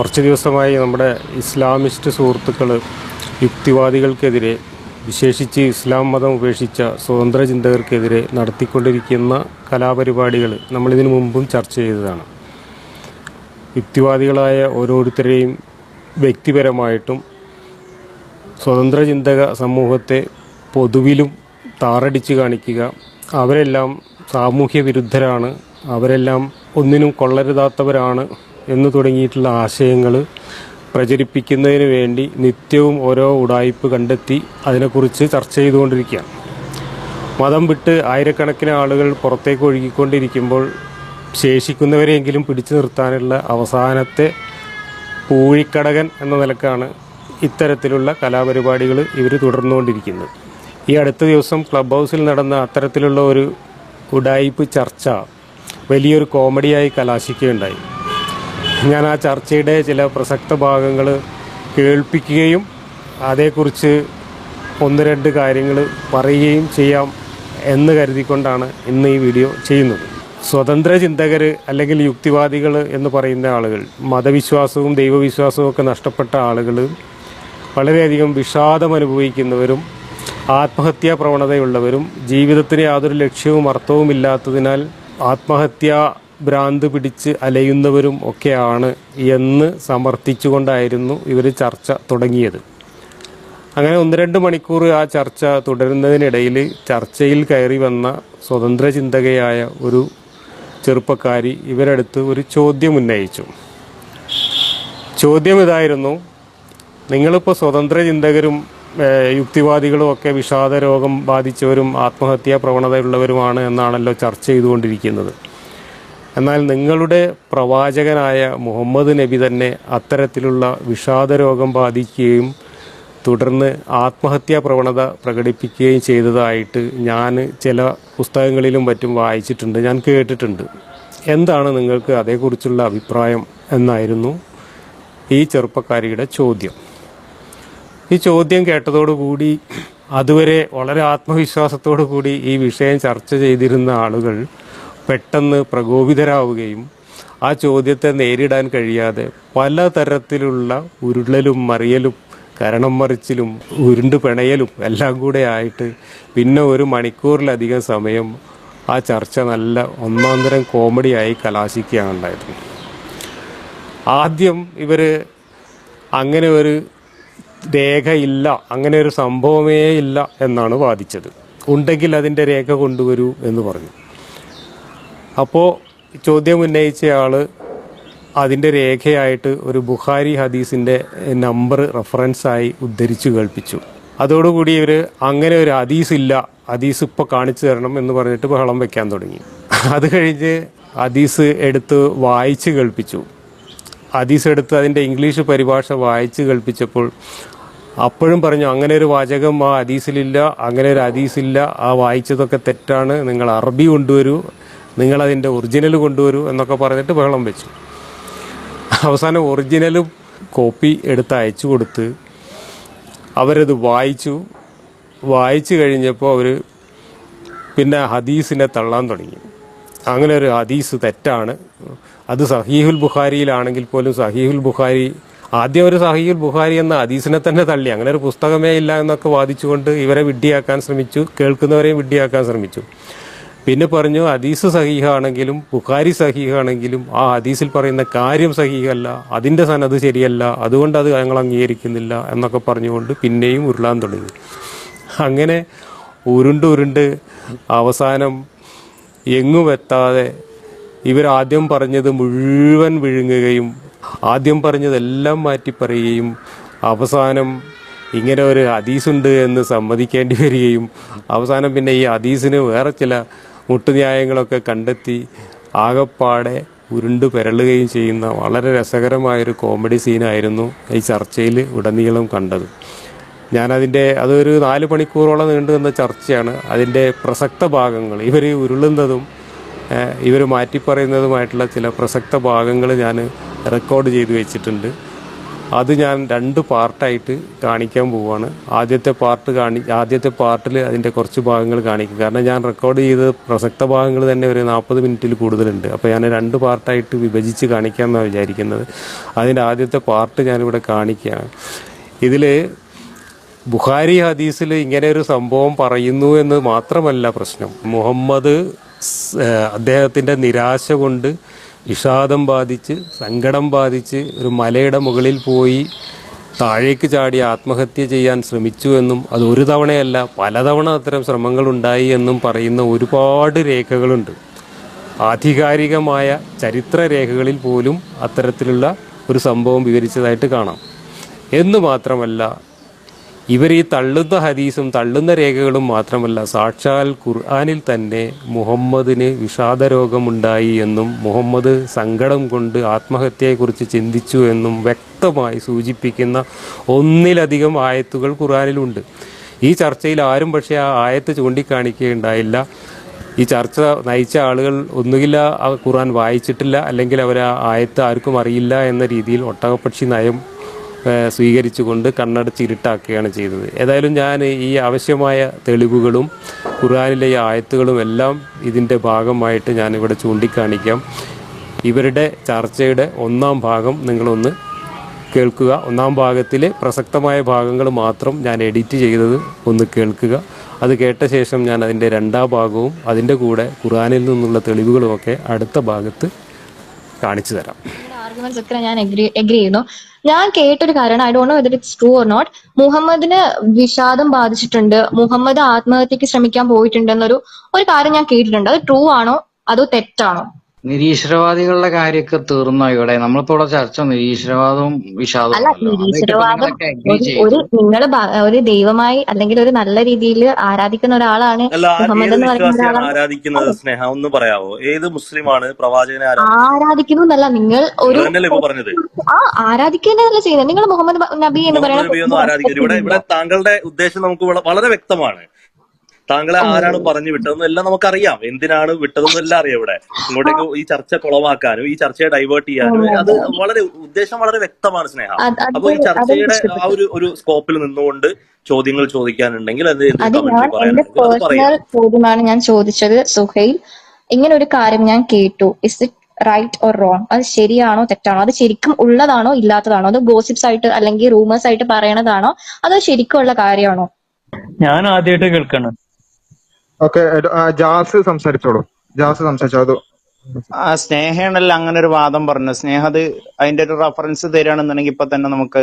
കുറച്ച് ദിവസമായി നമ്മുടെ ഇസ്ലാമിസ്റ്റ് സുഹൃത്തുക്കൾ യുക്തിവാദികൾക്കെതിരെ വിശേഷിച്ച് ഇസ്ലാം മതം ഉപേക്ഷിച്ച സ്വതന്ത്ര ചിന്തകർക്കെതിരെ നടത്തിക്കൊണ്ടിരിക്കുന്ന കലാപരിപാടികൾ നമ്മളിതിനു മുമ്പും ചർച്ച ചെയ്തതാണ്. യുക്തിവാദികളായ ഓരോരുത്തരെയും വ്യക്തിപരമായിട്ടും സ്വതന്ത്ര ചിന്തക സമൂഹത്തെ പൊതുവിലും താറടിച്ച് കാണിക്കുക അവരെല്ലാം സാമൂഹ്യ വിരുദ്ധരാണ് അവരെല്ലാം ഒന്നിനും കൊള്ളരുതാത്തവരാണ് എന്ന് തുടങ്ങിയിട്ടുള്ള ആശയങ്ങൾ പ്രചരിപ്പിക്കുന്നതിന് വേണ്ടി നിത്യവും ഓരോ ഉടായ്പ് കണ്ടെത്തി അതിനെക്കുറിച്ച് ചർച്ച ചെയ്തുകൊണ്ടിരിക്കുകയാണ്. മതം വിട്ട് ആയിരക്കണക്കിന് ആളുകൾ പുറത്തേക്ക് ഒഴുകിക്കൊണ്ടിരിക്കുമ്പോൾ ശേഷിക്കുന്നവരെയെങ്കിലും പിടിച്ചു നിർത്താനുള്ള അവസാനത്തെ പൂഴിക്കടകൻ എന്ന നിലക്കാണ് ഇത്തരത്തിലുള്ള കലാപരിപാടികൾ ഇവർ തുടർന്നുകൊണ്ടിരിക്കുന്നത്. ഈ അടുത്ത ദിവസം ക്ലബ് ഹൗസിൽ നടന്ന അത്തരത്തിലുള്ള ഒരു ഉടായ്പ് ചർച്ച വലിയൊരു കോമഡിയായി കലാശിക്കുകയുണ്ടായി. ഞാൻ ആ ചർച്ചയുടെ ചില പ്രസക്ത ഭാഗങ്ങൾ കേൾപ്പിക്കുകയും അതേക്കുറിച്ച് ഒന്ന് രണ്ട് കാര്യങ്ങൾ പറയുകയും ചെയ്യാം എന്ന് കരുതിക്കൊണ്ടാണ് ഇന്ന് ഈ വീഡിയോ ചെയ്യുന്നത്. സ്വതന്ത്ര ചിന്തകർ അല്ലെങ്കിൽ യുക്തിവാദികൾ എന്ന് പറയുന്ന ആളുകൾ മതവിശ്വാസവും ദൈവവിശ്വാസവും ഒക്കെ നഷ്ടപ്പെട്ട ആളുകൾ വളരെയധികം വിഷാദം അനുഭവിക്കുന്നവരും ആത്മഹത്യാ പ്രവണതയുള്ളവരും ജീവിതത്തിന് യാതൊരു ലക്ഷ്യവും അർത്ഥവും ഇല്ലാത്തതിനാൽ ആത്മഹത്യാ ഭ്രാന്ത് പിടിച്ച് അലയുന്നവരും ഒക്കെയാണ് എന്ന് സമർത്ഥിച്ചുകൊണ്ടായിരുന്നു ഇവർ ചർച്ച തുടങ്ങിയത്. അങ്ങനെ ഒന്ന് രണ്ട് മണിക്കൂർ ആ ചർച്ച തുടരുന്നതിനിടയിൽ ചർച്ചയിൽ കയറി വന്ന സ്വതന്ത്ര ചിന്തകയായ ഒരു ചെറുപ്പക്കാരി ഇവരടുത്ത് ഒരു ചോദ്യം ഉന്നയിച്ചു. ചോദ്യം ഇതായിരുന്നു നിങ്ങളിപ്പോൾ സ്വതന്ത്ര ചിന്തകരും യുക്തിവാദികളും ഒക്കെ വിഷാദ രോഗം ബാധിച്ചവരും ആത്മഹത്യാ പ്രവണതയുള്ളവരുമാണ് എന്നാണല്ലോ ചർച്ച ചെയ്തുകൊണ്ടിരിക്കുന്നത്. എന്നാൽ നിങ്ങളുടെ പ്രവാചകനായ മുഹമ്മദ് നബി തന്നെ അത്തരത്തിലുള്ള വിഷാദ രോഗം ബാധിക്കുകയും തുടർന്ന് ആത്മഹത്യാ പ്രവണത പ്രകടിപ്പിക്കുകയും ചെയ്തതായിട്ട് ഞാൻ ചില പുസ്തകങ്ങളിലും മറ്റും വായിച്ചിട്ടുണ്ട് ഞാൻ കേട്ടിട്ടുണ്ട്. എന്താണ് നിങ്ങൾക്ക് അതേക്കുറിച്ചുള്ള അഭിപ്രായം എന്നായിരുന്നു ഈ ചെറുപ്പക്കാരിയുടെ ചോദ്യം. ഈ ചോദ്യം കേട്ടതോടുകൂടി അതുവരെ വളരെ ആത്മവിശ്വാസത്തോടു കൂടി ഈ വിഷയം ചർച്ച ചെയ്തിരുന്ന ആളുകൾ പെട്ടെന്ന് പ്രകോപിതരാവുകയും ആ ചോദ്യത്തെ നേരിടാൻ കഴിയാതെ പലതരത്തിലുള്ള ഉരുളലും മറിയലും കരണം മറിച്ചിലും ഉരുണ്ട് പിണയലും എല്ലാം കൂടെ ആയിട്ട് പിന്നെ ഒരു മണിക്കൂറിലധികം സമയം ആ ചർച്ച നല്ല ഒന്നാന്തരം തരം കോമഡിയായി കലാശിക്കുകയാണ് ഉണ്ടായത്. ആദ്യം ഇവർ അങ്ങനെ ഒരു രേഖയില്ല അങ്ങനെ ഒരു സംഭവമേ ഇല്ല എന്നാണ് വാദിച്ചത്. ഉണ്ടെങ്കിൽ അതിന്റെ രേഖ കൊണ്ടുവരൂ എന്ന് പറഞ്ഞു. അപ്പോൾ ചോദ്യം ഉന്നയിച്ച ഉന്നയിച്ചയാൾ അതിന്റെ രേഖയായിട്ട് ഒരു ബുഖാരി ഹദീസിന്റെ നമ്പർ റെഫറൻസായി ഉദ്ധരിച്ച് കേൾപ്പിച്ചു. അതോടുകൂടി ഇവർ അങ്ങനെ ഒരു ഹദീസ് ഇല്ല ഹദീസ് ഇപ്പോൾ കാണിച്ചു തരണം എന്ന് പറഞ്ഞിട്ട് ബഹളം വെക്കാൻ തുടങ്ങി. അത് കഴിഞ്ഞ് ഹദീസ് എടുത്ത് വായിച്ച് കേൾപ്പിച്ചു. ഹദീസ് എടുത്ത് അതിന്റെ ഇംഗ്ലീഷ് പരിഭാഷ വായിച്ച് കേൾപ്പിച്ചപ്പോൾ അപ്പോഴും പറഞ്ഞു അങ്ങനെ ഒരു വാചകം ആ ഹദീസിലില്ല അങ്ങനെ ഒരു ഹദീസില്ല ആ വായിച്ചതൊക്കെ തെറ്റാണ് നിങ്ങൾ അറബി കൊണ്ടുവരൂ നിങ്ങൾ അതിന്റെ ഒറിജിനൽ കൊണ്ടുവരൂ എന്നൊക്കെ പറഞ്ഞിട്ട് ബഹളം വെച്ചു. അവസാനം ഒറിജിനൽ കോപ്പി എടുത്ത് അയച്ചു കൊടുത്ത് അവരത് വായിച്ചു. വായിച്ചു കഴിഞ്ഞപ്പോൾ അവർ പിന്നെ ഹദീസിനെ തള്ളാൻ തുടങ്ങി. അങ്ങനെ ഒരു ഹദീസ് തെറ്റാണ്. അത് സഹീഹുൽ ബുഖാരിയിലാണെങ്കിൽ പോലും സഹീഹുൽ ബുഖാരി ആദ്യം ഒരു സഹീഹുൽ ബുഖാരി എന്ന ഹദീസിനെ തന്നെ തള്ളി. അങ്ങനെ ഒരു പുസ്തകമേ ഇല്ല എന്നൊക്കെ വാദിച്ചുകൊണ്ട് ഇവരെ വിഡ്ഢിയാക്കാൻ ശ്രമിച്ചു കേൾക്കുന്നവരെയും വിഡ്ഢിയാക്കാൻ ശ്രമിച്ചു. പിന്നെ പറഞ്ഞു ഹദീസ് സഹീഹാണെങ്കിലും ബുഖാരി സഹീഹാണെങ്കിലും ആ ഹദീസിൽ പറയുന്ന കാര്യം സഹീഹല്ല അതിന്റെ സനത് ശരിയല്ല അതുകൊണ്ട് അത് ഞങ്ങൾ അംഗീകരിക്കുന്നില്ല എന്നൊക്കെ പറഞ്ഞുകൊണ്ട് പിന്നെയും ഉരുളാൻ തുടങ്ങി. അങ്ങനെ ഉരുണ്ട് ഉരുണ്ട് അവസാനം എങ്ങും എത്താതെ ഇവരാദ്യം പറഞ്ഞത് മുഴുവൻ വിഴുങ്ങുകയും ആദ്യം പറഞ്ഞതെല്ലാം മാറ്റി പറയുകയും അവസാനം ഇങ്ങനെ ഒരു ഹദീസുണ്ട് എന്ന് സമ്മതിക്കേണ്ടി വരികയും അവസാനം പിന്നെ ഈ ഹദീസിന് വേറെ ചില മുട്ടുന്യായങ്ങളൊക്കെ കണ്ടെത്തി ആകപ്പാടെ ഉരുണ്ടു പെരളുകയും ചെയ്യുന്ന വളരെ രസകരമായൊരു കോമഡി സീനായിരുന്നു ഈ ചർച്ചയിൽ ഉടനീളം കണ്ടത്. ഞാനതിന്റെ അതൊരു നാല് മണിക്കൂറോളം നീണ്ടു നിന്ന ചർച്ചയാണ്. അതിന്റെ പ്രസക്ത ഭാഗങ്ങൾ ഇവർ ഉരുളുന്നതും ഇവർ മാറ്റിപ്പറയുന്നതുമായിട്ടുള്ള ചില പ്രസക്ത ഭാഗങ്ങൾ ഞാൻ റെക്കോർഡ് ചെയ്തു വെച്ചിട്ടുണ്ട്. അത് ഞാൻ രണ്ട് പാർട്ടായിട്ട് കാണിക്കാൻ പോവുകയാണ് ആദ്യത്തെ പാർട്ട് കാണി ആദ്യത്തെ പാർട്ടിൽ അതിന്റെ കുറച്ച് ഭാഗങ്ങൾ കാണിക്കും. കാരണം ഞാൻ റെക്കോർഡ് ചെയ്ത് പ്രസക്ത ഭാഗങ്ങൾ തന്നെ ഒരു നാൽപ്പത് മിനിറ്റിൽ കൂടുതലുണ്ട്. അപ്പോൾ ഞാൻ രണ്ട് പാർട്ടായിട്ട് വിഭജിച്ച് കാണിക്കാമെന്നാണ് വിചാരിക്കുന്നത്. അതിന്റെ ആദ്യത്തെ പാർട്ട് ഞാനിവിടെ കാണിക്കുകയാണ്. ഇതിൽ ബുഖാരി ഹദീസിൽ ഇങ്ങനെ ഒരു സംഭവം പറയുന്നു എന്ന് മാത്രമല്ല പ്രശ്നം. മുഹമ്മദ് അദ്ദേഹത്തിന്റെ നിരാശ കൊണ്ട് വിഷാദം ബാധിച്ച് സങ്കടം ബാധിച്ച് ഒരു മലയുടെ മുകളിൽ പോയി താഴേക്ക് ചാടി ആത്മഹത്യ ചെയ്യാൻ ശ്രമിച്ചു എന്നും അത് ഒരു തവണയല്ല പലതവണ അത്തരം ശ്രമങ്ങൾ ഉണ്ടായി എന്നും പറയുന്ന ഒരുപാട് രേഖകളുണ്ട്. ആധികാരികമായ ചരിത്ര രേഖകളിൽ പോലും അത്തരത്തിലുള്ള ഒരു സംഭവം വിവരിച്ചതായിട്ട് കാണാം. എന്ന് മാത്രമല്ല ഇവർ ഈ തള്ളുന്ന ഹദീസും തള്ളുന്ന രേഖകളും മാത്രമല്ല സാക്ഷാൽ ഖുർആാനിൽ തന്നെ മുഹമ്മദിന് വിഷാദരോഗമുണ്ടായി എന്നും മുഹമ്മദ് സങ്കടം കൊണ്ട് ആത്മഹത്യയെക്കുറിച്ച് ചിന്തിച്ചു എന്നും വ്യക്തമായി സൂചിപ്പിക്കുന്ന ഒന്നിലധികം ആയത്തുകൾ ഖുർആാനിലുണ്ട്. ഈ ചർച്ചയിൽ ആരും പക്ഷേ ആ ആയത്ത് ചൂണ്ടിക്കാണിക്കുകയുണ്ടായില്ല. ഈ ചർച്ച നയിച്ച ആളുകൾ ഒന്നുകിൽ ഖുർആൻ വായിച്ചിട്ടില്ല അല്ലെങ്കിൽ അവർ ആ ആയത്ത് ആർക്കും അറിയില്ല എന്ന രീതിയിൽ ഒട്ടകപ്പക്ഷി നയം സ്വീകരിച്ചുകൊണ്ട് കണ്ണടച്ച് ഇരുട്ടാക്കുകയാണ് ചെയ്തത്. ഏതായാലും ഞാൻ ഈ ആവശ്യമായ തെളിവുകളും ഖുർആാനിലെ ആയത്തുകളും എല്ലാം ഇതിന്റെ ഭാഗമായിട്ട് ഞാനിവിടെ ചൂണ്ടിക്കാണിക്കാം. ഇവരുടെ ചർച്ചയുടെ ഒന്നാം ഭാഗം നിങ്ങളൊന്ന് കേൾക്കുക. ഒന്നാം ഭാഗത്തിലെ പ്രസക്തമായ ഭാഗങ്ങൾ മാത്രം ഞാൻ എഡിറ്റ് ചെയ്തത് ഒന്ന് കേൾക്കുക. അത് കേട്ട ശേഷം ഞാൻ അതിന്റെ രണ്ടാം ഭാഗവും അതിന്റെ കൂടെ ഖുറാനിൽ നിന്നുള്ള തെളിവുകളുമൊക്കെ അടുത്ത ഭാഗത്ത് കാണിച്ചു തരാം. ഞാൻ എഗ്രി എഗ്രി ചെയ്യുന്നു. ഞാൻ കേട്ടൊരു കാരണം I don't know it's true or not മുഹമ്മദിന് വിഷാദം ബാധിച്ചിട്ടുണ്ട് മുഹമ്മദ് ആത്മഹത്യക്ക് ശ്രമിക്കാൻ പോയിട്ടുണ്ട് എന്നൊരു ഒരു കാര്യം ഞാൻ കേട്ടിട്ടുണ്ട്. അത് ട്രൂ ആണോ? അതോ തെറ്റാണോ? നിരീശ്വരവാദികളുടെ കാര്യമൊക്കെ തീർന്നോ ഇവിടെ? നമ്മളിപ്പോ ഇവിടെ ചർച്ച നിരീശ്വരവാദവും വിഷാദവും അല്ല നിരീശ്വരവാദം ഒരു നിങ്ങൾ ഒരു ദൈവമായി അല്ലെങ്കിൽ ഒരു നല്ല രീതിയിൽ ആരാധിക്കുന്ന ഒരാളാണ് മുഹമ്മദ് എന്ന് പറയുന്ന ആരാധിക്കുന്നത് സ്നേഹ? ഒന്ന് പറയാവോ? ഏത് മുസ്ലിമാണ് പ്രവാചകനെ ആരാധിക്കുന്നു എന്നല്ല നിങ്ങൾ ഒരു ആ ആരാധിക്കുന്നതല്ല ചെയ്യുന്നത്. നിങ്ങൾ മുഹമ്മദ് നബി എന്ന് പറയുന്നത് താങ്കളുടെ ഉദ്ദേശം നമുക്ക് വളരെ വ്യക്തമാണ്. താങ്കളെ ആരാണ് പറഞ്ഞു വിട്ടതെന്നും എല്ലാം നമുക്കറിയാം. എന്തിനാണ് വിട്ടതെന്നും എല്ലാം അറിയാം ഇവിടെ. ഇങ്ങോട്ടേക്ക് ഈ ചർച്ച കുളമാക്കാനും ഈ ചർച്ചയെ ഡൈവേർട്ട് ചെയ്യാനും. അത് വളരെ ഉദ്ദേശം വളരെ വ്യക്തമാണ് സ്നേഹ. അപ്പൊ ഈ ചർച്ചയുടെ ആ ഒരു ഒരു സ്കോപ്പിൽ നിന്നുകൊണ്ട് ചോദ്യങ്ങൾ ചോദിക്കാനുണ്ടെങ്കിൽ അത് ഞാൻ എന്റെ പേഴ്സണൽ ചോദ്യമാണ് ഞാൻ ചോദിച്ചത് സുഹൈൽ. ഇങ്ങനെ ഒരു കാര്യം ഞാൻ കേട്ടു. Is it right or wrong അത് ശരിയാണോ തെറ്റാണോ? അത് ശരിക്കും ഉള്ളതാണോ ഇല്ലാത്തതാണോ? അത് ഗോസിപ്സ് ആയിട്ട് അല്ലെങ്കിൽ റൂമേഴ്സ് ആയിട്ട് പറയണതാണോ? അതോ ശരിക്കും ഉള്ള കാര്യമാണോ? ഞാൻ ആദ്യമായിട്ട് കേൾക്കാണ്. ഓക്കെ ജാസ് സംസാരിച്ചോളൂ. ജാസ് സംസാരിച്ചോ അത്? ആ സ്നേഹയാണല്ലോ അങ്ങനെ ഒരു വാദം പറഞ്ഞു സ്നേഹ അത് അതിന്റെ ഒരു റെഫറൻസ് തരികയാണെന്നുണ്ടെങ്കിൽ ഇപ്പൊ തന്നെ നമുക്ക്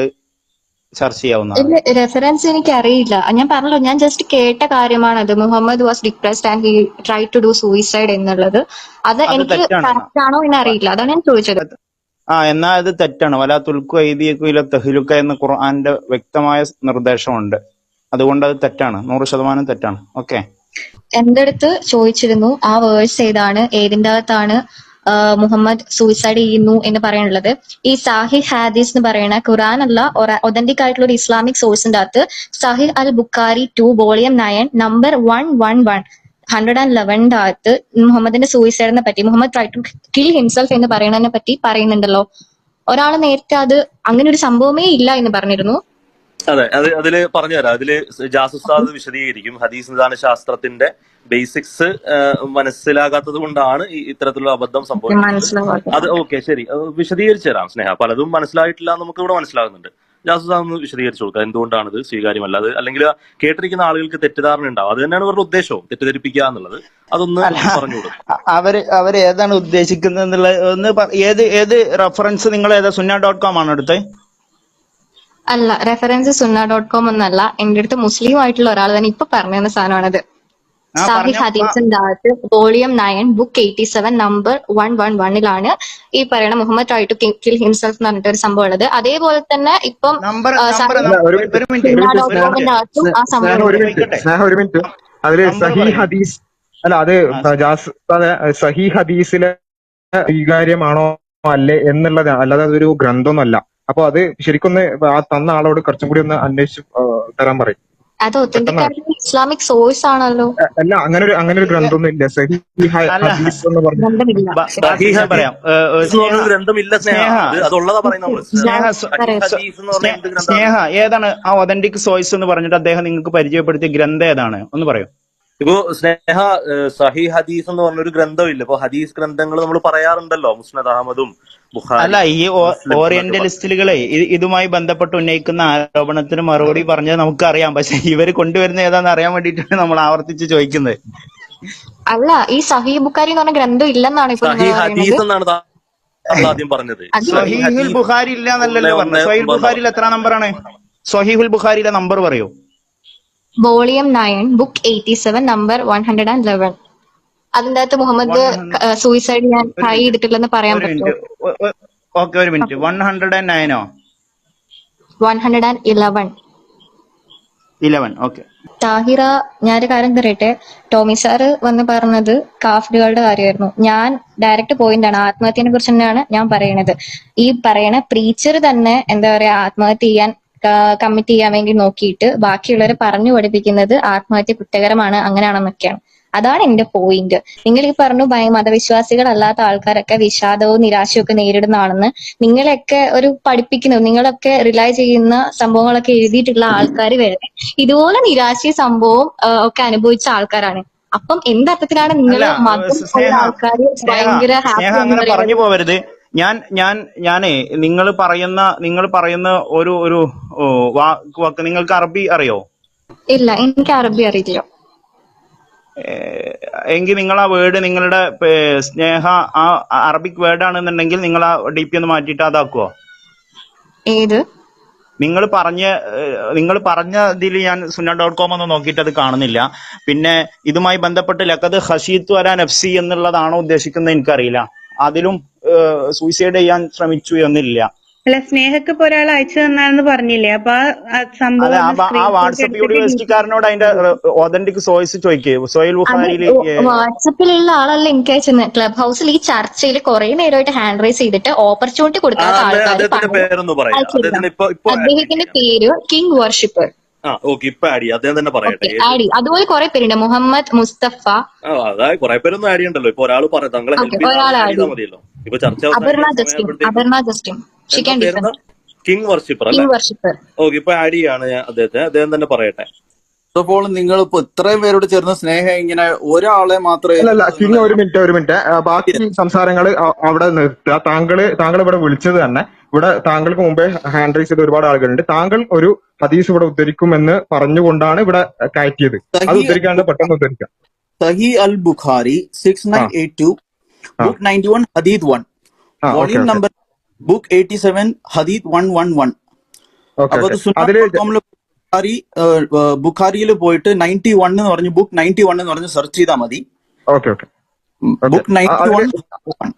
ചർച്ച ചെയ്യാവുന്ന റെഫറൻസ് എനിക്ക് അറിയില്ല ഞാൻ പറഞ്ഞല്ലോ ഞാൻ ജസ്റ്റ് കേട്ട കാര്യമാണ് കാര്യമാണത് Muhammad was depressed and he try to do suicide എന്നുള്ളത്. അത് അത് എനിക്ക് കറക്റ്റ് ആണോ എന്ന് അറിയില്ല. അതാണ് ഞാൻ ചോദിച്ചത്. ആ എന്നാ അത് തെറ്റാണ്. വലാ തുൽക്കു ഐദിയക്കു ഇല തെഹ്ലുക്ക എന്ന് ഖുർആന്റെ വ്യക്തമായ നിർദ്ദേശമുണ്ട്. അതുകൊണ്ട് അത് തെറ്റാണ്. നൂറ് ശതമാനം തെറ്റാണ്. ഓക്കെ. എന്റെ അടുത്ത് ചോദിച്ചിരുന്നു ആ വേഴ്സ് ഏതാണ് ഏതിന്റെ അകത്താണ് മുഹമ്മദ് സൂയിസൈഡ് ചെയ്യുന്നു എന്ന് പറയാനുള്ളത്. ഈ സാഹി ഹാദീസ് എന്ന് പറയുന്ന ഖുറാൻ അല്ല ഒതന്റിക് ആയിട്ടുള്ള ഒരു ഇസ്ലാമിക് സോഴ്സിന്റെ അകത്ത് Sahih al Bukhari two volume nine number one one one hundred and ലെവന്റെ അകത്ത് മുഹമ്മദിന്റെ സൂയിസൈഡിനെ പറ്റി Muhammad try to kill himself എന്ന് പറയുന്നതിനെ പറ്റി പറയുന്നുണ്ടല്ലോ. ഒരാൾ നേരത്തെ അത് അങ്ങനെ ഒരു സംഭവമേ ഇല്ല എന്ന് പറഞ്ഞിരുന്നു. അതെ അത് അതിൽ പറഞ്ഞുതരാം. അതിൽ ജാസുസ്താദ് വിശദീകരിക്കും. ഹദീസ് നിദാന ശാസ്ത്രത്തിന്റെ ബേസിക്സ് മനസ്സിലാകാത്തത് കൊണ്ടാണ് ഇത്തരത്തിലുള്ള അബദ്ധം സംഭവിക്കുന്നത്. അത് ഓക്കെ ശരി. വിശദീകരിച്ചു തരാം സ്നേഹ. പലതും മനസ്സിലായിട്ടില്ല നമുക്ക് ഇവിടെ മനസ്സിലാകുന്നുണ്ട്. ജാസുസ്താദ് ഒന്ന് വിശദീകരിച്ചു കൊടുക്കുക എന്തുകൊണ്ടാണ് ഇത് സ്വീകാര്യമല്ല? അത് അല്ലെങ്കിൽ കേട്ടിരിക്കുന്ന ആളുകൾക്ക് തെറ്റിദ്ധാരണ ഉണ്ടാവും. അത് തന്നെയാണ് ഇവരുടെ ഉദ്ദേശവും. തെറ്റിദ്ധരിപ്പിക്കുക എന്നുള്ളത്. അതൊന്ന് പറഞ്ഞു കൊടുക്കും. അവർ അവർ ഏതാണ് ഉദ്ദേശിക്കുന്നത് എന്നുള്ളത് ഒന്ന് ഏത് ഏത് റെഫറൻസ് നിങ്ങൾ ഏതാ? സുന്ന ഡോട്ട് കോം ആണ് എടുത്തത്? അല്ല റെഫറൻസ് സുന്ന ഡോട്ട് കോം ഒന്നല്ല എന്റെ അടുത്ത് മുസ്ലിം ആയിട്ടുള്ള ഒരാൾ തന്നെ ഇപ്പൊ പറഞ്ഞു തന്ന സാധനമാണത്. Sahih volume nine book eighty seven number one one വണ്ണിലാണ് ഈ പറയുന്ന Muhammad try to kill himself എന്ന് പറഞ്ഞിട്ട് ഒരു സംഭവം ഉള്ളത്. അതേപോലെ തന്നെ ഇപ്പം നമ്പർ ആ, സംഭവം അതിൽ സഹി ഹദീസ് അല്ല അത് ജാസ് അതെ സഹി ഹദീസിലെ സ്വീകാര്യമാണോ അല്ലേ എന്നുള്ളത് അല്ലാതെ അതൊരു ഗ്രന്ഥമൊന്നുമല്ല. അപ്പൊ അത് ശരിക്കൊന്ന് ആ തന്ന ആളോട് കുറച്ചും കൂടി ഒന്ന് അന്വേഷിച്ച് തരാൻ പറയും. അത് ഒത്തന്റിക് ഇസ്ലാമിക് സോഴ്സ് ആണല്ലോ. അല്ല അങ്ങനെ ഒരു അങ്ങനെ ഒരു ഗ്രന്ഥമൊന്നും ഇല്ല ഹദീസ് എന്ന് പറഞ്ഞു ഗ്രന്ഥമില്ല. ബ- പറയാം. ഏ, ഏ, എന്ന് സ്നേഹ ഗ്രന്ഥമില്ല സ്നേഹ. സ്നേഹ. അത് അതുള്ളതാ പറയുന്നത് സ്നേഹ ഹദീസ് എന്ന് പറഞ്ഞ എന്ത് ഗ്രന്ഥമാണ്? സ്നേഹ ഏതാണ് ആ ഒതന്റിക് സോയ്സ് എന്ന് പറഞ്ഞിട്ട് അദ്ദേഹം നിങ്ങൾക്ക് പരിചയപ്പെടുത്തിയ ഗ്രന്ഥം ഏതാണ്? ഒന്ന് പറയൂ. ഇപ്പോ സ്നേഹ സഹി ഹദീസ് എന്ന് പറഞ്ഞൊരു ഗ്രന്ഥമില്ല. ഇപ്പൊ ഹദീസ് ഗ്രന്ഥങ്ങൾ നമ്മൾ പറയാറുണ്ടല്ലോ മുസ്നദ് അഹമ്മദും അല്ല ഈ ഓറിയന്റലിസ്റ്റുകളെ ഇതുമായി ബന്ധപ്പെട്ട് ഉന്നയിക്കുന്ന ആരോപണത്തിന് മറുപടി പറഞ്ഞത് നമുക്കറിയാം. പക്ഷെ ഇവർ കൊണ്ടുവരുന്ന ഏതാണെന്ന് അറിയാൻ വേണ്ടിയിട്ടാണ് നമ്മൾ ആവർത്തിച്ച് ചോദിക്കുന്നത്. അല്ല ഈ സഹി ബുക്കാരി എന്ന് പറഞ്ഞ ഗ്രന്ഥം ഇല്ലെന്നാണ് ഇപ്പൊ ആദ്യം പറഞ്ഞത്. അത് സഹീഹുൽ ബുഖാരി ഇല്ല എന്നല്ലല്ലോ പറഞ്ഞത്. സഹീൽ ബുഖാരിയിൽ എത്ര നമ്പറാണ് സഹീഹുൽ ബുഖാരിയിലെ നമ്പർ പറയൂ? Volume nine book eighty seven number one hundred and eleven അതിന്റെ അകത്ത് മുഹമ്മദ് സൂയിസൈഡ് ഞാൻ ട്രൈ ചെയ്തിട്ടില്ലെന്ന് പറയാൻ പറ്റും പറ്റുമോ? ഓക്കെ ഒരു minute one hundred and നയനോ one hundred and eleven eleven okay Tahira ഞാനൊരു കാര്യം പറയട്ടെ? ടോമി സാറ് വന്ന് പറഞ്ഞത് കാഫിലുകളുടെ കാര്യമായിരുന്നു. ഞാൻ ഡയറക്റ്റ് പോയിന്റ് ആണ്. ആത്മഹത്യനെ കുറിച്ച് തന്നെയാണ് ഞാൻ പറയണത്. ഈ പറയണ പ്രീച്ചർ തന്നെ എന്താ പറയാ ആത്മഹത്യ ചെയ്യാൻ കമ്മിറ്റ് ചെയ്യാൻ വേണ്ടി നോക്കിയിട്ട് ബാക്കിയുള്ളവരെ പറഞ്ഞു പഠിപ്പിക്കുന്നത് ആത്മഹത്യ കുറ്റകരമാണ് അങ്ങനെയാണെന്നൊക്കെയാണ്. അതാണ് എന്റെ പോയിന്റ് നിങ്ങൾ ഈ പറഞ്ഞു ഭയ മതവിശ്വാസികളല്ലാത്ത ആൾക്കാരൊക്കെ വിഷാദവും നിരാശയും ഒക്കെ നേരിടുന്നതാണെന്ന് നിങ്ങളെയൊക്കെ ഒരു പഠിപ്പിക്കുന്നു നിങ്ങളൊക്കെ റിലൈ ചെയ്യുന്ന സംഭവങ്ങളൊക്കെ എഴുതിയിട്ടുള്ള ആൾക്കാർ വരെ ഇതുപോലെ നിരാശയും സംഭവവും ആ, ഒക്കെ അനുഭവിച്ച ആൾക്കാരാണ്. അപ്പം എന്തർത്ഥത്തിലാണ് നിങ്ങൾ മതം ആൾക്കാർ ഭയങ്കര പറഞ്ഞു പോവരുത്. ഞാൻ ഞാൻ ഞാനേ നിങ്ങൾ പറയുന്ന നിങ്ങൾ പറയുന്ന ഒരു ഒരു വാക്ക് നിങ്ങൾക്ക് അറബി അറിയോ? ഇല്ല എനിക്ക് അറബി അറിയില്ല. എങ്കിൽ നിങ്ങൾ ആ വേർഡ് നിങ്ങളുടെ സ്നേഹ ആ അറബിക് വേർഡ് ആണെന്നുണ്ടെങ്കിൽ നിങ്ങൾ ആ ഡി പി ഒന്ന് മാറ്റിയിട്ട് അതാക്കുവോ? ഏത്? നിങ്ങൾ പറഞ്ഞ നിങ്ങൾ പറഞ്ഞ ഇതിൽ ഞാൻ സുന്ന ഡോട്ട് കോം ഒന്നും നോക്കിയിട്ട് അത് കാണുന്നില്ല. പിന്നെ ഇതുമായി ബന്ധപ്പെട്ട് ലക്കത് ഹഷീത്ത് വരാൻ എഫ് സി എന്നുള്ളതാണോ ഉദ്ദേശിക്കുന്നത് എനിക്കറിയില്ല. അതിലും സൂയിസൈഡ് ചെയ്യാൻ ശ്രമിച്ചു എന്നില്ല. അല്ല സ്നേഹക്ക് ഇപ്പൊ ഒരാൾ അയച്ചു തന്നാണെന്ന് പറഞ്ഞില്ലേ? അപ്പൊ ആ- സംഭവം ആ വാട്സപ്പ് യൂണിവേഴ്സിറ്റിക്കാരനോട് അതിന്റെ ഓതന്റിക് സോയ്സ് ചോദിക്കേ. സോയിൽ വാട്സപ്പിലുള്ള ആളല്ല എനിക്ക് അയച്ചത്. ക്ലബ് ഹൗസിൽ ഈ ചർച്ചയിൽ കുറെ നേരമായിട്ട് ഹാൻഡ് റൈസ് ചെയ്തിട്ട് ഓപ്പർച്യൂണിറ്റി ആ കൊടുക്കാത്ത ആൾക്കാർ അദ്ദേഹത്തിന്റെ പേരൊന്ന് പറയാം. അദ്ദേഹത്തിന്റെ ഇപ്പൊ ഇപ്പൊ അദ്ദേഹത്തിന്റെ പേര് കിങ് വർഷിപ്പർ ആ ഓക്കെ ഇപ്പൊ ആഡ് ചെയ്യാം. അദ്ദേഹം തന്നെ പറയട്ടെ. ഓക്കെ ആഡ് അതുപോലെ കുറെ പേരുണ്ട്. മുഹമ്മദ് മുസ്തഫ. ആ അതായത് കുറെ പേരൊന്നും ആഡ് ചെയ്യണ്ടല്ലോ. ഇപ്പൊ ഒരാൾ പറഞ്ഞു തങ്ങളെ Okay, ഹെൽപ്പ് ചെയ്താൽ add ചെയ്താൽ ചെയ്യും. മതിയല്ലോ. ഇപ്പൊ ചർച്ച അപർണ ജസ്റ്റിൻ. സമയമാകുമ്പോഴത്തേക്കും അപർണ ജസ്റ്റിൻ. കിങ് വർഷിപ്പർ അല്ലേ? ഓക്കെ ഇപ്പൊ ആഡ് ചെയ്യാണ് ഞാൻ അദ്ദേഹത്തെ. അദ്ദേഹം തന്നെ പറയട്ടെ. അപ്പോൾ നിങ്ങൾ ഇപ്പൊ ഇത്രയും പേരോട് ചേർന്ന സ്നേഹം ഇങ്ങനെ ഒരാളെ മാത്രമേ അല്ലല്ല കിങ് ഒരു മിനിറ്റ് ഒരു മിനിറ്റ് ബാക്കി സംസാരങ്ങൾ അവിടെ നിർത്തുക. താങ്കൾ താങ്കൾ ഇവിടെ വിളിച്ചത് തന്നെ. ഇവിടെ താങ്കൾക്ക് മുമ്പേ ഹാൻഡ് റൈസ് ചെയ്ത ഒരുപാട് ആളുകളുണ്ട്. താങ്കൾ ഒരു ഹദീസ് ഇവിടെ ഉദ്ധരിക്കുമെന്ന് പറഞ്ഞുകൊണ്ടാണ് ഇവിടെ കയറ്റിയത്. അത് ഉദ്ധരിക്കാണ്ട് പെട്ടെന്ന് ഉദ്ധരിക്കാം. Sahih al Bukhari six nine eight two book ninety one ഹദീദ് one volume number book eighty seven ഹദീദ് വൺ വൺ വൺ അപ്പൊ ബുഖാരി ബുഖാരിയിൽ പോയിട്ട് നയന്റി വൺ എന്ന് പറഞ്ഞ് ബുക്ക് നയന്റി വൺ എന്ന് പറഞ്ഞ് സെർച്ച് ചെയ്താൽ മതി. Okay okay okay book ninety one അതിൽ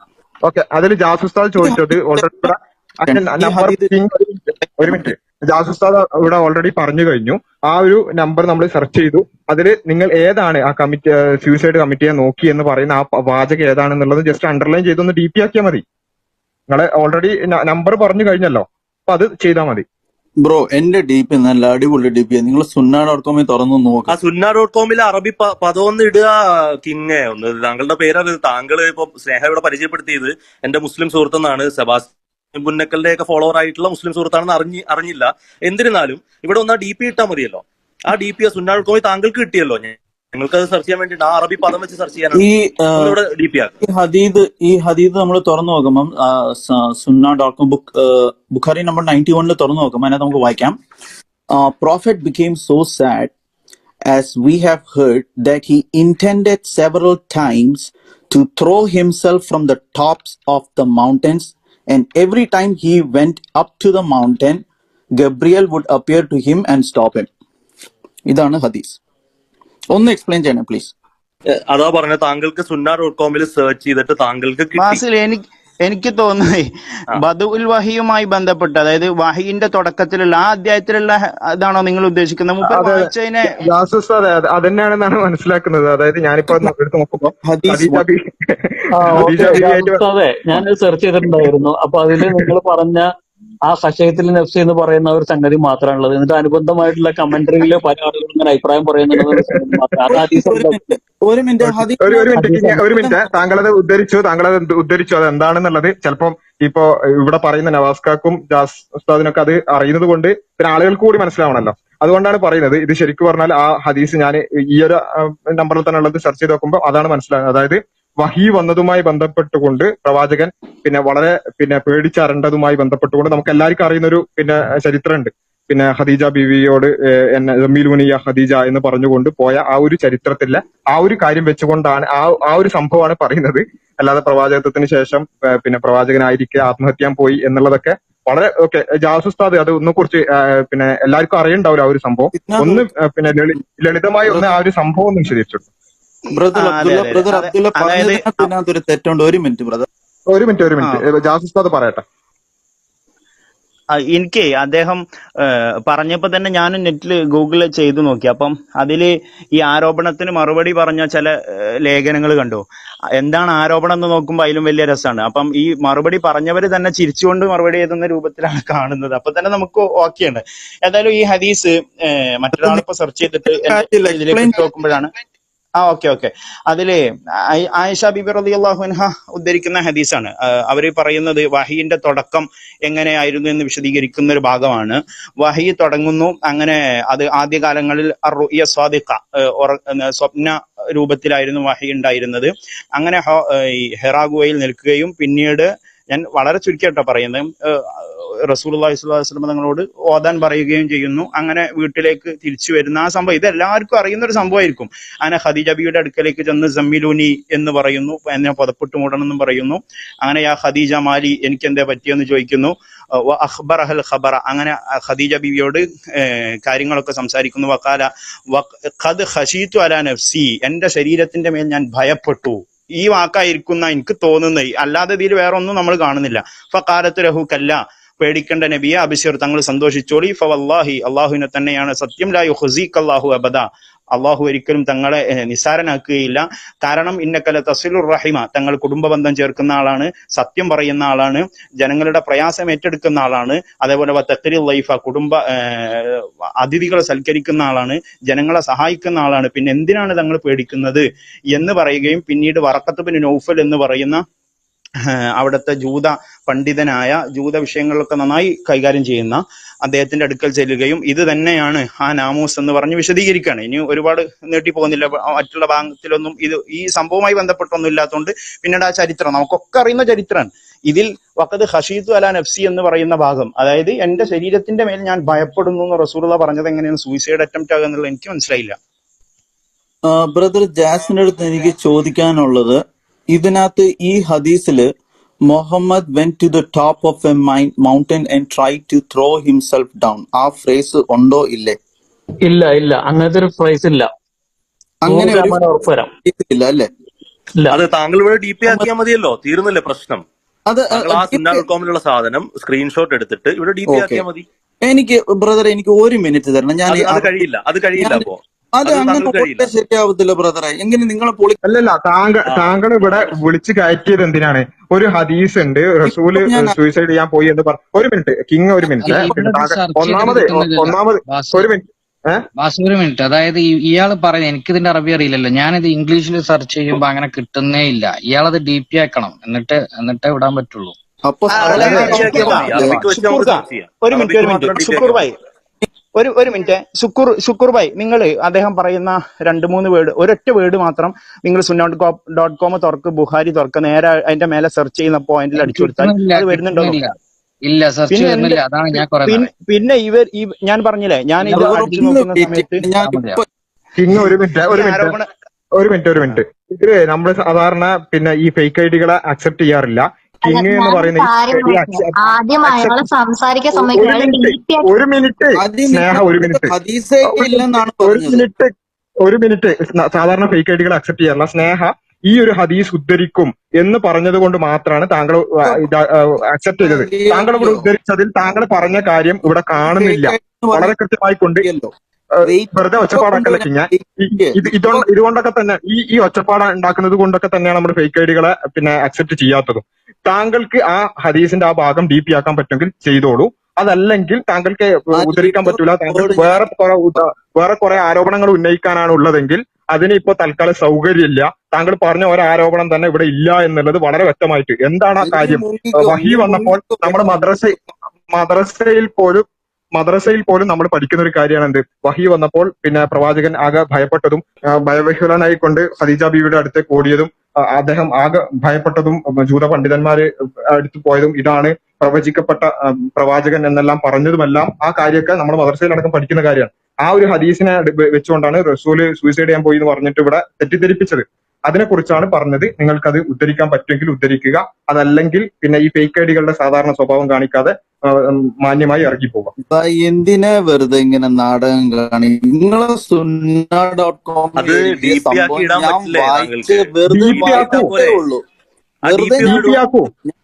ഓക്കെ അതിൽ ജാസുസ്താദ് ചോദിച്ചത് ഓൾറെഡി ഒരു മിനിറ്റ് ജാസുസ്താദ് ഇവിടെ ഓൾറെഡി പറഞ്ഞു കഴിഞ്ഞു. ആ ഒരു നമ്പർ നമ്മൾ സെർച്ച് ചെയ്തു. അതിൽ നിങ്ങൾ ഏതാണ് ആ കമ്മിറ്റി സൂയിസൈഡ് കമ്മിറ്റിയെ നോക്കി എന്ന് പറയുന്ന ആ വാചകം ഏതാണെന്നുള്ളത് ജസ്റ്റ് അണ്ടർലൈൻ ചെയ്തൊന്ന് ഡി പി ആക്കിയാൽ മതി. നിങ്ങൾ ഓൾറെഡി നമ്പർ പറഞ്ഞു കഴിഞ്ഞല്ലോ. അപ്പൊ അത് ചെയ്താൽ മതി. ബ്രോ എന്റെ ഡി പി നല്ല അടിപൊളി ഡി പി നിങ്ങൾ സുന്നാ ഡോട്ട് കോമിൽ തുറന്നു ആ നോക്ക് സുന്ന ഡോട്ട് കോമിൽ അറബി പ- ഇടുക കിങ് ഒന്ന് താങ്കളുടെ പേര് താങ്കൾ ഇപ്പൊ സ്നേഹ ഇവിടെ പരിചയപ്പെടുത്തിയത് എന്റെ മുസ്ലിം സുഹൃത്തെന്നാണ്. സെബാസ് പുന്നക്കലിന്റെ ഒക്കെ ഫോളോവർ ആയിട്ടുള്ള മുസ്ലിം സുഹൃത്താണെന്ന് അറിഞ്ഞ് അറിഞ്ഞില്ല. എന്നിരുന്നാലും ഇവിടെ ഒന്ന് ആ ഡി പി ഇട്ടാൽ മതിയല്ലോ. ആ ഡി പി സുന്ന ഡോട്ട് കോമിൽ താങ്കൾക്ക് കിട്ടിയല്ലോ ഞങ്ങൾക്ക് അത് സെർച്ച് ചെയ്യാൻ വേണ്ടി ആ അറബി പദം വെച്ച് സെർച്ച് ചെയ്യാൻ ഈ ഡി പി ഈ ഹദീദ് ഈ ഹദീദ് നമ്മൾ തുറന്നു നോക്കുമ്പം Sunnah dot com book Bukhari number ninety വണ്ണിൽ തുറന്നു നോക്കുമ്പോൾ അതിനകത്ത് നമുക്ക് വായിക്കാം. Prophet became so sad as we have heard that he intended several times to throw himself from the tops of the mountains and every time he went up to the mountain Gabriel would appear to him and stop him ഇതാണ് ഹദീസ്. ഒന്ന് explain ചെയ്യണേ please അതാ പറഞ്ഞ താങ്കൾക്ക് സുന്ന dot കോമിൽ search ചെയ്തിട്ട് താങ്കൾക്ക് കിട്ടി. ഫാസിൽ എനിക്ക് എനിക്ക് തോന്നുന്നേ ബദുൽ വഹിയുമായി ബന്ധപ്പെട്ട് അതായത് വഹിന്റെ തുടക്കത്തിലുള്ള ആ അധ്യായത്തിലുള്ള ഇതാണോ അതാണോ നിങ്ങൾ ഉദ്ദേശിക്കുന്നത്? അതന്നെയാണെന്നാണ് മനസ്സിലാക്കുന്നത്. അതായത് ഞാനിപ്പോ നോക്കുമ്പോ ഞാൻ സെർച്ച് ചെയ്തിട്ടുണ്ടായിരുന്നു. അപ്പൊ അതിൽ നിങ്ങൾ പറഞ്ഞ ആ ഹഷയത്തിൽ നഫ്സ് എന്ന് പറയുന്ന ഒരു സംഗതി മാത്രമാണുള്ളത്. എന്നിട്ട് അനുബന്ധമായിട്ടുള്ള കമന്ററിയിൽ പല ആളുകളും ഇങ്ങനെ അഭിപ്രായം പറയുന്നുണ്ട് ഒരു മിനിറ്റ് ഒരു മിനിറ്റ് താങ്കളത് ഉദ്ധരിച്ചു താങ്കളത് ഉദ്ധരിച്ചു. അത് എന്താണെന്നുള്ളത് ചിലപ്പം ഇപ്പോ ഇവിടെ പറയുന്ന നവാസ്കാക്കും ജാസ് ഉസ്താദിനൊക്കെ അത് അറിയുന്നത് കൊണ്ട് പിന്നെ ആളുകൾക്ക് കൂടി മനസ്സിലാവണല്ലോ. അതുകൊണ്ടാണ് പറയുന്നത്. ഇത് ശരിക്കും പറഞ്ഞാൽ ആ ഹദീസ് ഞാൻ ഈ ഒരു നമ്പറിൽ തന്നെ ഉള്ളത് സെർച്ച് ചെയ്ത് നോക്കുമ്പോൾ അതാണ് മനസ്സിലാകുന്നത് അതായത് വഹി വന്നതുമായി ബന്ധപ്പെട്ടുകൊണ്ട് പ്രവാചകൻ പിന്നെ വളരെ പിന്നെ പേടിച്ചരണ്ടതുമായി ബന്ധപ്പെട്ടുകൊണ്ട് നമുക്ക് എല്ലാവർക്കും അറിയുന്ന ഒരു പിന്നെ ചരിത്രമുണ്ട്. പിന്നെ ഖദീജ ബിവിയോട് എന്നെ മുനിയ ഖദീജ എന്ന് പറഞ്ഞുകൊണ്ട് പോയ ആ ഒരു ചരിത്രത്തിലെ ആ ഒരു കാര്യം വെച്ചുകൊണ്ടാണ് ആ ആ ഒരു സംഭവമാണ് പറയുന്നത്. അല്ലാതെ പ്രവാചകത്വത്തിന് ശേഷം പിന്നെ പ്രവാചകനായിരിക്കെ ആത്മഹത്യാൻ പോയി എന്നുള്ളതൊക്കെ വളരെ ഓക്കെ ജാസുസ്താദ് അത് ഒന്നെ കുറിച്ച് പിന്നെ എല്ലാവർക്കും അറിയണ്ടാവില്ല ആ ഒരു സംഭവം. ഒന്ന് പിന്നെ ലളിതമായി ഒന്ന് ആ ഒരു സംഭവം ഒന്ന് വിശദീകരിച്ചു ബ്രദർ അബ്ദുള്ള ബ്രദർ അബ്ദുള്ള പറഞ്ഞതിനകത്ത് ഒരു തെറ്റുണ്ട്. ഒരു മിനിറ്റ് ബ്രദർ ഒരു മിനിറ്റ് ഒരു മിനിറ്റ്. പറയട്ടെ. എനിക്ക് അദ്ദേഹം പറഞ്ഞപ്പോ തന്നെ ഞാൻ നെറ്റിൽ ഗൂഗിൾ ചെയ്തു നോക്കി. അപ്പം അതിൽ ഈ ആരോപണത്തിന് മറുപടി പറഞ്ഞ ചില ലേഖനങ്ങൾ കണ്ടു. എന്താണ് ആരോപണം എന്ന് നോക്കുമ്പോൾ അതിലും വലിയ രസമാണ്. അപ്പം ഈ മറുപടി പറഞ്ഞവര് തന്നെ ചിരിച്ചുകൊണ്ട് മറുപടി എഴുതുന്ന രൂപത്തിലാണ് കാണുന്നത്. അപ്പൊ തന്നെ നമുക്ക് ഓക്കെയാണ് ഏതായാലും ഈ ഹദീസ് മറ്റൊരാളിപ്പോ സെർച്ച് ചെയ്തിട്ട് ഇതിലേക്ക് നോക്കുമ്പോഴാണ് ആ ഓക്കെ ഓക്കെ. അതിൽ ആയിഷ ബിബി റബി അള്ളാഹുൻഹ ഉദ്ധരിക്കുന്ന ഹദീസാണ്. അവർ പറയുന്നത് വഹീന്റെ തുടക്കം എങ്ങനെയായിരുന്നു എന്ന് വിശദീകരിക്കുന്ന ഒരു ഭാഗമാണ്. വഹി തുടങ്ങുന്നു അങ്ങനെ അത് ആദ്യകാലങ്ങളിൽ അറുയ സ്വപ്ന രൂപത്തിലായിരുന്നു വഹി ഉണ്ടായിരുന്നത്. അങ്ങനെ ഹോ- ഏഹ്, ഈ ഹെറാ ഗുഹയിൽ നിൽക്കുകയും പിന്നീട് ഞാൻ വളരെ ചുരുക്കിയാട്ടോ പറയുന്നത്. റസൂൽ വസ്ലം തങ്ങളോട് ഓതാൻ പറയുകയും ചെയ്യുന്നു. അങ്ങനെ വീട്ടിലേക്ക് തിരിച്ചു വരുന്ന ആ സംഭവം ഇത് എല്ലാവർക്കും അറിയുന്ന ഒരു സംഭവമായിരിക്കും. അങ്ങനെ ഖദീജ ബിയുടെ അടുക്കലേക്ക് ചെന്ന് ജമ്മിലൂനി എന്ന് പറയുന്നു. എന്നെ പുതപ്പിട്ട് മൂടണമെന്നും പറയുന്നു. അങ്ങനെ ആ ഖദീജ മാലി എനിക്ക് എന്താ പറ്റിയെന്ന് ചോദിക്കുന്നു. വ അഖ്ബർ അഹൽ ഖബറ. അങ്ങനെ ഖദീജ ബിബിയോട് കാര്യങ്ങളൊക്കെ സംസാരിക്കുന്നു. വക്കാല ഖദ് ഖശീത്തു അലാ നഫ്സി. എന്റെ ശരീരത്തിന്റെ മേൽ ഞാൻ ഭയപ്പെട്ടു. ഈ വാക്കായിരിക്കുന്ന എനിക്ക് തോന്നുന്നത് അല്ലാതെ ഇതിൽ വേറെ ഒന്നും നമ്മൾ കാണുന്നില്ല. ഫക്കാലത്ത് രഹു കല്ല. പേടിക്കേണ്ട നബിയെ അബിസിർ തങ്ങൾ സന്തോഷിച്ചോളി. ഫവല്ലാഹി അള്ളാഹുവിനെ തന്നെയാണ്. സത്യം ലാ ഹുസീഖ് അള്ളാഹു അബദ. അള്ളാഹു ഒരിക്കലും തങ്ങളെ നിസ്സാരനാക്കുകയില്ല. കാരണം ഇന്നക്കല തസിലുർ റഹിമ തങ്ങൾ കുടുംബ ബന്ധം ചേർക്കുന്ന ആളാണ് സത്യം പറയുന്ന ആളാണ് ജനങ്ങളുടെ പ്രയാസം ഏറ്റെടുക്കുന്ന ആളാണ് അതേപോലെ തക്കരി ലൈഫ കുടുംബ അതിഥികളെ സൽക്കരിക്കുന്ന ആളാണ് ജനങ്ങളെ സഹായിക്കുന്ന ആളാണ്. പിന്നെ എന്തിനാണ് തങ്ങൾ പേടിക്കുന്നത്? എന്ന് പറയുകയും പിന്നീട് വറക്കത്ത് ബിൻ നൗഫൽ എന്ന് പറയുന്ന അവിടുത്തെ ജൂത പണ്ഡിതനായ ജൂത വിഷയങ്ങളൊക്കെ നന്നായി കൈകാര്യം ചെയ്യുന്ന അദ്ദേഹത്തിന്റെ അടുക്കൽ ചെല്ലുകയും ഇത് തന്നെയാണ് ആ നാമൂസ് എന്ന് പറഞ്ഞ് വിശദീകരിക്കുകയാണ്. ഇനി ഒരുപാട് നീട്ടി പോകുന്നില്ല. മറ്റുള്ള ഭാഗത്തിലൊന്നും ഇത് ഈ സംഭവവുമായി ബന്ധപ്പെട്ടൊന്നും ഇല്ലാത്തതുകൊണ്ട് പിന്നീട് ആ ചരിത്രം നമുക്കൊക്കെ അറിയുന്ന ചരിത്രമാണ്. ഇതിൽ വക്കത് ഹഷീദ് അല നഫ്സി എന്ന് പറയുന്ന ഭാഗം അതായത് എന്റെ ശരീരത്തിന്റെ മേൽ ഞാൻ ഭയപ്പെടുന്നു എന്ന് റസൂലുള്ള പറഞ്ഞത് എങ്ങനെയാണ്? സൂയിസൈഡ് അറ്റംപ്റ്റ് ആകുക എന്നുള്ളത് എനിക്ക് മനസ്സിലായില്ല. ബ്രദർ ജാസിന്റെ അടുത്ത് എനിക്ക് ചോദിക്കാനുള്ളത് ഇതിനകത്ത് ഈ ഹദീസിൽ Muhammad went to the top of a mountain and try to throw himself down ആ ഫ്രേസ് ഉണ്ടോ ഇല്ലേ? ഇല്ല ഇല്ല. അങ്ങനത്തെ ഒരു ഫ്രേസ് ഇല്ല. അങ്ങനെ ഉറപ്പുവരാം ഇല്ല അല്ലേ? അത് താങ്കൾ ഇവിടെ ഡി പി ആക്കിയാൽ മതിയല്ലോ. തീർന്നില്ലേ പ്രശ്നം. അത് ആ കോമിലുള്ള സാധനം സ്ക്രീൻഷോട്ട് എടുത്തിട്ട് ഇവിടെ ഡി പി ആക്കിയാൽ മതി. എനിക്ക് ബ്രദർ എനിക്ക് ഒരു മിനിറ്റ് തരണം. ഞാൻ അത് അത് കഴിയില്ല. അത് കഴിയില്ല അപ്പോ. അത് അങ്ങനെ ശരിയാവത്തില്ല ബ്രദറെ എങ്ങനെ നിങ്ങളെ പൊളി അല്ലല്ല താങ്കൾ താങ്കൾ ഇവിടെ വിളിച്ചു കയറ്റിയത് എന്തിനാണ് ഒരു ഹദീസ് ഉണ്ട് റസൂൽ സൂയിസൈഡ് ചെയ്യാൻ പോയി എന്ന് പറഞ്ഞു ഒരു മിനിറ്റ് കിങ് ഒരു മിനിറ്റ് ഒന്നാമത് ഒന്നാമത് ഒരു മിനിറ്റ് ഒരു മിനിറ്റ് അതായത് ഇയാൾ ഇയാൾ പറയുന്നത് എനിക്കിതിന്റെ അറബി അറിയില്ലല്ലോ ഞാനിത് ഇംഗ്ലീഷിൽ സെർച്ച് ചെയ്യുമ്പോ അങ്ങനെ കിട്ടുന്നേ ഇല്ല ഇയാളത് ഡി പി ആക്കണം എന്നിട്ട് എന്നിട്ടേ വിടാൻ പറ്റുള്ളൂ അപ്പൊ ഒരു മിനിറ്റ് ഒരു മിനിറ്റ് ഒരു ഒരു മിനിറ്റ്. ശുക്കൂർ ശുക്കൂർ ഭായ് നിങ്ങൾ അദ്ദേഹം പറയുന്ന രണ്ട് മൂന്ന് വേർഡ് ഒരൊറ്റ വേർഡ് മാത്രം നിങ്ങൾ സുന്നോട്ട് ഡോട്ട് കോം തുറക്ക് ബുഹാരി തുറക്ക് നേരെ അതിന്റെ മേലെ സെർച്ച് ചെയ്യുന്ന പോയിന്റിൽ അടിച്ചു കൊടുത്താൽ അത് വരുന്നുണ്ടോ? ഇല്ല സെർച്ച് ചെയ്യുന്നില്ല. അതാണ് ഞാൻ പിന്നെ ഇവർ ഈ ഞാൻ പറഞ്ഞില്ലേ ഞാൻ ഇത് അടിച്ചു നോക്കുന്ന സമയത്ത് ഒരു മിനിറ്റ് ഒരു മിനിറ്റ് ഒരു മിനിറ്റ് ഒരു മിനിറ്റ്. ഇതിൽ നമ്മൾ സാധാരണ പിന്നെ ഈ ഫേക്ക് ഐഡികളെ അക്സെപ്റ്റ് ചെയ്യാറില്ല. കിങ് എന്ന് പറയുന്നത് സംസാരിക്കാൻ ഒരു മിനിറ്റ് സ്നേഹ ഒരു മിനിറ്റ് ഹദീസേ ഒരു മിനിറ്റ് ഇല്ലെന്നാണ് ഒരു മിനിറ്റ് ഒരു മിനിറ്റ്. സാധാരണ ഫേക്ക് ഐഡികൾ അക്സെപ്റ്റ് ചെയ്യാറില്ല. സ്നേഹ ഈ ഒരു ഹദീസ് ഉദ്ധരിക്കും എന്ന് പറഞ്ഞത് കൊണ്ട് മാത്രമാണ് താങ്കൾ അക്സെപ്റ്റ് ചെയ്തത്. താങ്കൾ ഇവിടെ ഉദ്ധരിച്ചതിൽ താങ്കൾ പറഞ്ഞ കാര്യം ഇവിടെ കാണുന്നില്ല. വളരെ കൃത്യമായി കൊണ്ട് വെറുതെ ഒച്ചപ്പാടാക്കല്ല ഇതുകൊണ്ട് ഇതുകൊണ്ടൊക്കെ തന്നെ ഈ ഈ ഒച്ചപ്പാട് ഉണ്ടാക്കുന്നത് കൊണ്ടൊക്കെ തന്നെയാണ് നമ്മൾ ഫേക്ക് ഐഡികളെ പിന്നെ അക്സെപ്റ്റ് ചെയ്യാത്തതും. താങ്കൾക്ക് ആ ഹദീസിന്റെ ആ ഭാഗം ഡി പി ആക്കാൻ പറ്റുമെങ്കിൽ ചെയ്തോളൂ. അതല്ലെങ്കിൽ താങ്കൾക്ക് ഉദ്ധരിക്കാൻ പറ്റൂല. താങ്കൾക്ക് വേറെ കുറെ വേറെ കുറെ ആരോപണങ്ങൾ ഉന്നയിക്കാനാണ് ഉള്ളതെങ്കിൽ അതിന് ഇപ്പൊ തൽക്കാലം സൗകര്യമില്ല. താങ്കൾ പറഞ്ഞ ഒരു ആരോപണം തന്നെ ഇവിടെ ഇല്ല എന്നുള്ളത് വളരെ വ്യക്തമായിട്ട്. എന്താണ് ആ കാര്യം? വഹി വന്നപ്പോൾ നമ്മുടെ മദ്രസ മദ്രസയിൽ പോലും മദ്രസയിൽ പോലും നമ്മൾ പഠിക്കുന്ന ഒരു കാര്യമാണ് എന്ത് വഹി വന്നപ്പോൾ പിന്നെ പ്രവാചകൻ ആകെ ഭയപ്പെട്ടതും ഭയവഹുലനായി കൊണ്ട് ഖദീജ ബീവിയുടെ അടുത്തേക്ക് ഓടിയതും അദ്ദേഹം ആകെ ഭയപ്പെട്ടതും ജൂത പണ്ഡിതന്മാരെ അടുത്ത് പോയതും ഇതാണ് പ്രവചിക്കപ്പെട്ട പ്രവാചകൻ എന്നെല്ലാം പറഞ്ഞതുമെല്ലാം ആ കാര്യമൊക്കെ നമ്മൾ മദ്രസയിൽ അടക്കം പഠിക്കുന്ന കാര്യമാണ്. ആ ഒരു ഹദീസിനെ വെച്ചുകൊണ്ടാണ് റസൂൽ സൂയിസൈഡ് ചെയ്യാൻ പോയി എന്ന് പറഞ്ഞിട്ട് ഇവിടെ തെറ്റിദ്ധരിപ്പിച്ചത്. അതിനെക്കുറിച്ചാണ് പറഞ്ഞത്. നിങ്ങൾക്കത് ഉദ്ധരിക്കാൻ പറ്റുമെങ്കിൽ ഉദ്ധരിക്കുക. അതല്ലെങ്കിൽ പിന്നെ ഈ ഫേക്ക് ഐഡികളുടെ സാധാരണ സ്വഭാവം കാണിക്കാതെ മാന്യമായി ഇറങ്ങി ഇപ്പൊ എന്തിനാ വെറുതെ ഇങ്ങനെ നാടകം കാണി? നിങ്ങളെ സുന്ന ഡോട്ട് കോം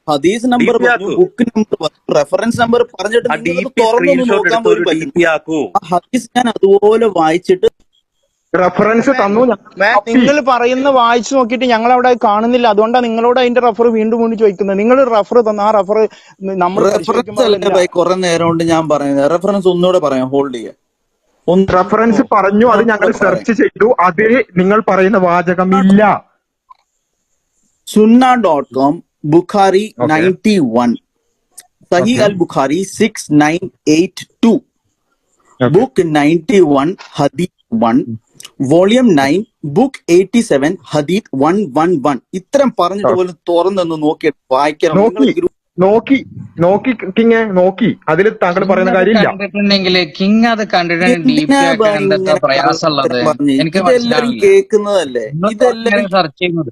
ഹദീസ് number. Book number reference number പറഞ്ഞിട്ട് നോക്കാൻ പോലും ഹദീസ് ഞാൻ അതുപോലെ വായിച്ചിട്ട് റെഫറൻസ് തന്നു ഞാൻ നിങ്ങൾ പറയുന്ന വായിച്ചു നോക്കിയിട്ട് ഞങ്ങൾ അവിടെ കാണുന്നില്ല. അതുകൊണ്ടാണ് നിങ്ങളോട് അതിന്റെ റഫർ വീണ്ടും വീണ്ടും ചോദിക്കുന്നത്. നിങ്ങൾ റഫർ തന്ന ആ റഫർ നമ്മൾ കുറെ നേരം കൊണ്ട് ഞാൻ പറയുന്നത്. റെഫറൻസ് ഒന്നുകൂടെ പറയാം ഹോൾഡ് ചെയ്യാം ഒന്ന് റെഫറൻസ് പറഞ്ഞു അത് ഞങ്ങൾ സെർച്ച് ചെയ്തു. അതിൽ നിങ്ങൾ പറയുന്ന വാചകം ഇല്ല Sunnah dot com Bukhari. Ninety one Sahih. Al Bukhari six nine eight two book ninety one ഹദീത് one volume nine book eighty seven ഹദീദ് വൺ വൺ വൺ ഇത്തരം പറഞ്ഞിട്ട് പോലും തുറന്നൊന്ന് നോക്കി വായിക്കണം. നോക്കി. നിങ്ങൾ നോക്കി. നോക്കി കിങ്ങെ നോക്കി. അതിൽ താങ്കൾ പറയുന്ന കാര്യമില്ല. കണ്ടിട്ടുണ്ടെങ്കിൽ കിങ് അത് കണ്ടിട്ടുണ്ടെങ്കിൽ പ്രയാസമുള്ളത്. എനിക്ക് കേൾക്കുന്നതല്ലേ? ഇതെല്ലാം സെർച്ച് ചെയ്യുന്നത്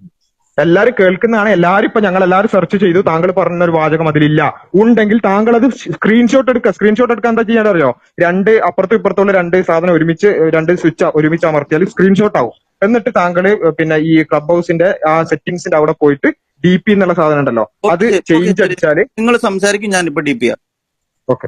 എല്ലാരും കേൾക്കുന്നതാണ്. എല്ലാരും ഇപ്പൊ ഞങ്ങൾ എല്ലാരും സെർച്ച് ചെയ്തു. താങ്കൾ പറഞ്ഞ ഒരു വാചകം അതിലില്ല. ഉണ്ടെങ്കിൽ താങ്കൾ അത് സ്ക്രീൻഷോട്ട് എടുക്കുക സ്ക്രീൻഷോട്ട് എടുക്കാൻ എന്താ ചെയ്യാൻ അറിയോ രണ്ട് അപ്പുറത്തും ഇപ്പുറത്തുള്ള രണ്ട് സാധനം ഒരുമിച്ച് രണ്ട് സ്വിച്ച് ഒരുമിച്ച് അമർത്തിയാൽ സ്ക്രീൻഷോട്ട് ആവും. എന്നിട്ട് താങ്കൾ പിന്നെ ഈ ക്ലബ് ഹൗസിന്റെ ആ സെറ്റിംഗ്സിന്റെ അവിടെ പോയിട്ട് ഡി പി എന്നുള്ള സാധനം ഉണ്ടല്ലോ. അത് ചേഞ്ച് അടിച്ചാൽ നിങ്ങൾ സംസാരിക്കും ഞാനിപ്പോ ഡി പി ഓക്കെ